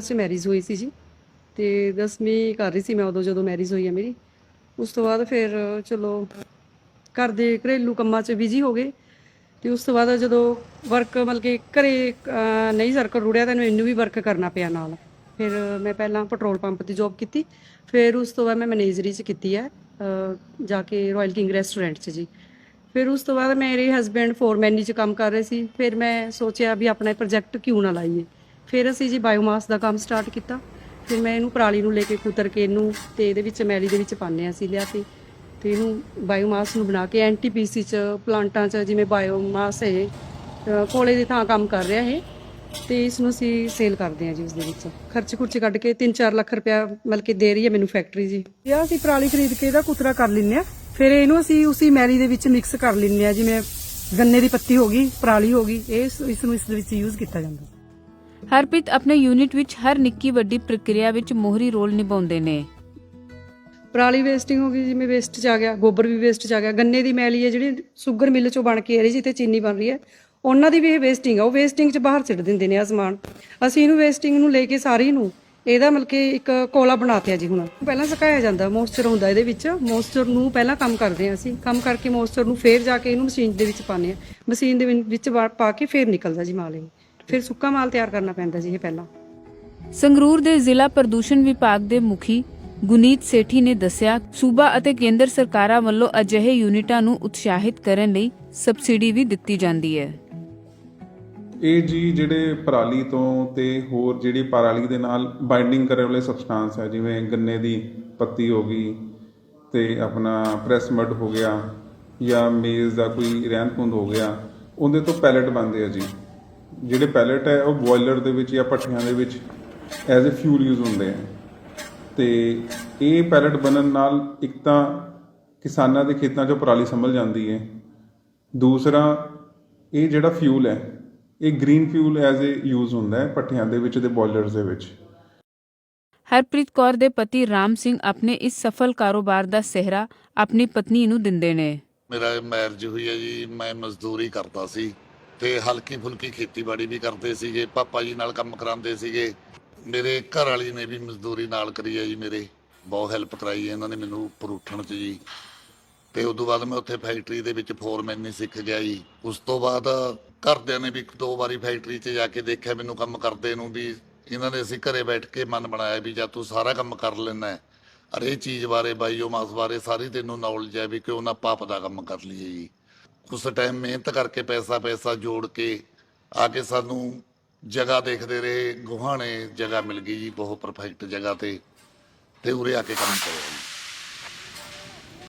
'ਚ ਮੈਰਿਜ ਹੋਈ ਸੀ ਜੀ। ਤੇ 10ਵੀਂ ਕਰ ਰਹੀ ਸੀ ਮੈਂ ਉਦੋਂ, ਜਦੋਂ ਮੈਰਿਜ ਹੋਈ ਹੈ ਮੇਰੀ। ਉਸ ਤੋਂ ਬਾਅਦ ਫਿਰ ਚਲੋ ਘਰ ਦੇ ਘਰੇਲੂ ਕੰਮਾਂ 'ਚ ਬਿਜ਼ੀ ਹੋ ਗਏ। ਤੇ ਉਸ ਤੋਂ ਬਾਅਦ ਜਦੋਂ ਵਰਕ ਮਤਲਬ ਕਿ ਘਰੇ ਨਹੀਂ ਸਰਕਲ ਰੁੜਿਆ ਤਾਂ ਮੈਨੂੰ ਵੀ ਵਰਕ ਕਰਨਾ ਪਿਆ ਨਾਲ। ਫਿਰ ਮੈਂ ਪਹਿਲਾਂ ਪੈਟਰੋਲ ਪੰਪ ਦੀ ਜੌਬ ਕੀਤੀ। ਫਿਰ ਉਸ ਤੋਂ ਬਾਅਦ ਮੈਂ ਮੈਨੇਜਰੀ 'ਚ ਕੀਤੀ ਹੈ ਜਾ ਕੇ ਰਾਇਲ ਕਿੰਗ ਰੈਸਟੋਰੈਂਟ 'ਚ ਜੀ। ਫਿਰ ਉਸ ਤੋਂ ਬਾਅਦ ਮੇਰੇ ਹਸਬੈਂਡ ਫੋਰਮੈਨੀ 'ਚ ਕੰਮ ਕਰ ਰਹੇ ਸੀ। ਫਿਰ ਮੈਂ ਸੋਚਿਆ ਵੀ ਆਪਣਾ ਪ੍ਰੋਜੈਕਟ ਕਿਉਂ ਨਾ ਲਾਈਏ। ਫਿਰ ਅਸੀਂ ਜੀ ਬਾਇਓਮਾਸ ਦਾ ਕੰਮ ਸਟਾਰਟ ਕੀਤਾ। ਫਿਰ ਮੈਂ ਇਹਨੂੰ ਪਰਾਲੀ ਨੂੰ ਲੈ ਕੇ ਕੁਤਰ ਕੇ ਇਹਨੂੰ ਤੇ ਇਹਦੇ ਵਿੱਚ ਮੈਲੀ ਦੇ ਵਿੱਚ ਪਾਉਂਦੇ ਹਾਂ ਅਸੀਂ ਲਿਆ ਕੇ। ਤੇ ਇਹਨੂੰ ਬਾਇਓਮਾਸ ਨੂੰ ਬਣਾ ਕੇ ਐਨਟੀਪੀਸੀ 'ਚ, ਪਲਾਂਟਾਂ 'ਚ, ਜਿਵੇਂ ਬਾਇਓਮਾਸ ਇਹ ਕੋਲੇ ਦੀ ਥਾਂ ਕੰਮ ਕਰ ਰਿਹਾ ਇਹ। ਤੇ ਇਸ ਨੂੰ ਅਸੀਂ ਸੇਲ ਕਰਦੇ ਹਾਂ ਜੀ ਉਸ ਦੇ ਵਿੱਚ। ਖਰਚ ਖੁਰਚ ਕੱਢ ਕੇ 3-4 ਲੱਖ ਰੁਪਇਆ ਮਤਲਬ ਕਿ ਦੇ ਰਹੀ ਹੈ ਮੈਨੂੰ ਫੈਕਟਰੀ ਜੀ। ਇਹ ਅਸੀਂ ਪਰਾਲੀ ਖਰੀਦ ਕੇ ਇਹਦਾ ਕੁਤਰਾ ਕਰ ਲੈਂਦੇ ਆ ਫਿਰ ਇਹਨੂੰ ਅਸੀਂ ਉਸੇ ਮੈਲੀ ਦੇ ਵਿੱਚ ਮਿਕਸ ਕਰ ਲੈਂਦੇ ਆ ਜਿਵੇਂ ਗੰਨੇ ਦੀ ਪੱਤੀ ਹੋ ਗਈ, ਪਰਾਲੀ ਹੋ ਗਈ, ਇਹ ਇਸ ਇਸ ਨੂੰ ਇਸ ਦੇ ਵਿੱਚ ਯੂਜ਼ ਕੀਤਾ ਜਾਂਦਾ। ਹਰਪ੍ਰੀਤ ਆਪਣੇ ਯੂਨਿਟ ਵਿੱਚ ਹਰ ਨਿੱਕੀ ਵੱਡੀ ਪ੍ਰਕਿਰਿਆ ਵਿੱਚ ਮੋਹਰੀ ਰੋਲ ਨਿਭਾਉਂਦੇ ਨੇ। ਪਰਾਲੀ ਵੇਸਟਿੰਗ ਹੋ ਗਈ, ਜਿਵੇਂ ਵੇਸਟ ਚ ਆ ਗਿਆ, ਗੋਬਰ ਵੀ ਵੇਸਟ ਚ ਆ ਗਿਆ, ਗੰਨੇ ਦੀ ਮੈਲੀ ਹੈ ਜਿਹੜੀ ਸ਼ੂਗਰ ਮਿਲ ਚੋਂ ਬਣ ਕੇ ਆ ਰਹੀ ਜਿੱਥੇ ਚੀਨੀ ਬਣ ਰਹੀ ਹੈ, ਉਹਨਾਂ ਦੀ ਵੀ ਇਹ ਵੇਸਟਿੰਗ ਆ, ਉਹ ਵੇਸਟਿੰਗ ਚ ਬਾਹਰ ਸਿੱਟ ਦਿੰਦੇ ਨੇ ਆ ਸਮਾਨ। ਅਸੀਂ ਇਹਨੂੰ ਵੇਸਟਿੰਗ ਨੂੰ ਲੈ ਕੇ ਸਾਰੀ ਨੂੰ ਇਹਦਾ ਮਤਲਬ ਕਿ ਇੱਕ ਕੋਲਾ ਬਣਾਤਿਆ ਜੀ ਹੁਣ। ਪਹਿਲਾਂ ਸੁਕਾਇਆ ਜਾਂਦਾ ਮੋਇਸਚਰ ਹੁੰਦਾ ਇਹਦੇ ਵਿੱਚ ਮੋਇਸਚਰ ਨੂੰ ਪਹਿਲਾਂ ਕੰਮ ਕਰਦੇ ਹਾਂ ਅਸੀਂ, ਕੰਮ ਕਰਕੇ ਮੋਇਸਚਰ ਨੂੰ ਫੇਰ ਜਾ ਕੇ ਇਹਨੂੰ ਮਸ਼ੀਨ ਦੇ ਵਿੱਚ ਪਾਉਂਦੇ ਆ ਮਸ਼ੀਨ ਦੇ ਵਿੱਚ ਪਾ ਕੇ ਫੇਰ ਨਿਕਲਦਾ ਜੀ ਮਾਲ ਇਹ। ਫਿਰ ਸੁੱਕਾ ਮਾਲ ਤਿਆਰ ਕਰਨਾ ਪੈਂਦਾ ਜੀ ਇਹ ਪਹਿਲਾਂ। ਸੰਗਰੂਰ ਦੇ ਜ਼ਿਲ੍ਹਾ ਪ੍ਰਦੂਸ਼ਣ ਵਿਭਾਗ ਦੇ ਮੁਖੀ ਗੁਨੀਤ ਸੇਠੀ ਨੇ ਦੱਸਿਆ ਸੂਬਾ ਅਤੇ ਕੇਂਦਰ ਸਰਕਾਰਾਂ ਵੱਲੋਂ ਅਜਿਹੇ ਯੂਨਿਟਾਂ ਨੂੰ ਉਤਸ਼ਾਹਿਤ ਕਰਨ ਲਈ ਸਬਸਿਡੀ ਵੀ ਦਿੱਤੀ ਜਾਂਦੀ ਹੈ। ਇਹ ਜੀ ਜਿਹੜੇ ਪਰਾਲੀ ਤੋਂ ਤੇ ਹੋਰ ਜਿਹੜੀ ਪਰਾਲੀ ਦੇ ਨਾਲ ਬਾਈਂਡਿੰਗ ਕਰਨ ਵਾਲੇ ਸਬਸਟੈਂਸ ਹੈ ਜਿਵੇਂ ਗੰਨੇ ਦੀ ਪੱਤੀ ਹੋ ਗਈ ਤੇ ਆਪਣਾ ਪ੍ਰੈਸ ਮਡ ਹੋ ਗਿਆ ਜਾਂ ਮੇਜ਼ ਦਾ ਕੋਈ ਰਹਿੰਦ ਖੂੰਹਦ ਹੋ ਗਿਆ ਉਹਦੇ ਤੋਂ ਪੈਲੇਟ ਬਣਦੇ ਆ ਜੀ। ਜਿਹੜੇ ਪੈਲੇਟ ਹੈ ਉਹ ਬੋਇਲਰ ਦੇ ਵਿੱਚ ਜਾਂ ਭੱਠੀਆਂ ਦੇ ਵਿੱਚ ਐਜ਼ ਅ ਫਿਊਲ ਯੂਜ਼ ਹੁੰਦੇ ਆ। ਤੇ ਇਹ ਪੈਲੇਟ ਬਣਨ ਨਾਲ ਇੱਕ ਤਾਂ ਕਿਸਾਨਾਂ ਦੇ ਖੇਤਾਂ 'ਚੋਂ ਪਰਾਲੀ ਸੰਭਲ ਜਾਂਦੀ ਹੈ। ਦੂਸਰਾ ਇਹ ਜਿਹੜਾ ਫਿਊਲ ਹੈ ਇਹ green fuel as a use ਹੁੰਦਾ ਹੈ ਭੱਠਿਆਂ ਦੇ ਵਿੱਚ ਤੇ ਬੋਇਲਰਸ ਦੇ ਵਿੱਚ। ਹਰਪ੍ਰੀਤ ਕੌਰ ਦੇ ਪਤੀ ਰਾਮ ਸਿੰਘ ਆਪਣੇ ਇਸ ਸਫਲ ਕਾਰੋਬਾਰ ਦਾ ਸਿਹਰਾ ਆਪਣੀ ਪਤਨੀ ਨੂੰ ਦਿੰਦੇ ਨੇ। ਮੇਰਾ ਮੈਰਿਜ ਹੋਈ ਹੈ ਜੀ ਮੈਂ ਮਜ਼ਦੂਰੀ ਕਰਦਾ ਸੀ। ਤੇ ਹਲਕੀ ਫੁਲਕੀ ਖੇਤੀਬਾੜੀ ਵੀ ਕਰਦੇ ਸੀਗੇ, ਪਾਪਾ ਜੀ ਨਾਲ ਕੰਮ ਕਰਾਉਂਦੇ ਸੀਗੇ। ਮੇਰੇ ਘਰ ਵਾਲੀ ਨੇ ਵੀ ਮਜ਼ਦੂਰੀ ਨਾਲ ਕਰੀ ਹੈ ਜੀ ਮੇਰੇ, ਬਹੁਤ ਹੈਲਪ ਕਰਾਈ ਹੈ ਇਹਨਾਂ ਨੇ ਮੈਨੂੰ ਉੱਪਰ ਉੱਠਣ 'ਚ ਜੀ। ਤੇ ਉਸ ਤੋਂ ਬਾਅਦ ਮੈਂ ਉੱਥੇ ਫੈਕਟਰੀ ਦੇ ਵਿੱਚ ਫੋਰਮੈਨ ਸਿੱਖ ਗਿਆ ਜੀ। ਉਸ ਤੋਂ ਬਾਅਦ ਘਰਦਿਆਂ ਨੇ ਵੀ ਇੱਕ ਦੋ ਵਾਰੀ ਫੈਕਟਰੀ 'ਚ ਜਾ ਕੇ ਦੇਖਿਆ ਮੈਨੂੰ ਕੰਮ ਕਰਦੇ ਨੂੰ ਵੀ ਇਹਨਾਂ ਨੇ ਅਸੀਂ ਘਰੇ ਬੈਠ ਕੇ ਮਨ ਬਣਾਇਆ ਵੀ ਜਾਂ ਤੂੰ ਸਾਰਾ ਕੰਮ ਕਰ ਲੈਣਾ ਹੈ। ਚੀਜ਼ ਬਾਰੇ ਬਾਈਓ ਮਾਸ ਬਾਰੇ ਸਾਰੀ ਤੈਨੂੰ ਨੌਲੇਜ ਹੈ ਵੀ ਕਿਉਂ ਨਾ ਪਾਪ ਦਾ ਕੰਮ ਕਰ ਲਈਏ ਜੀ। ਉਸ ਟਾਈਮ ਮਿਹਨਤ ਕਰਕੇ ਪੈਸਾ ਪੈਸਾ ਜੋੜ ਕੇ ਆ ਕੇ ਸਾਨੂੰ ਜਗ੍ਹਾ ਦੇਖਦੇ ਰਹੇ ਗੁਹਾਣੇ ਜਗ੍ਹਾ ਮਿਲ ਗਈ ਜੀ, ਬਹੁਤ ਪਰਫੈਕਟ ਜਗ੍ਹਾ ਤੇ ਤੇ ਉਰੇ ਆ ਕੇ ਕੰਮ ਕਰਿਆ ਜੀ।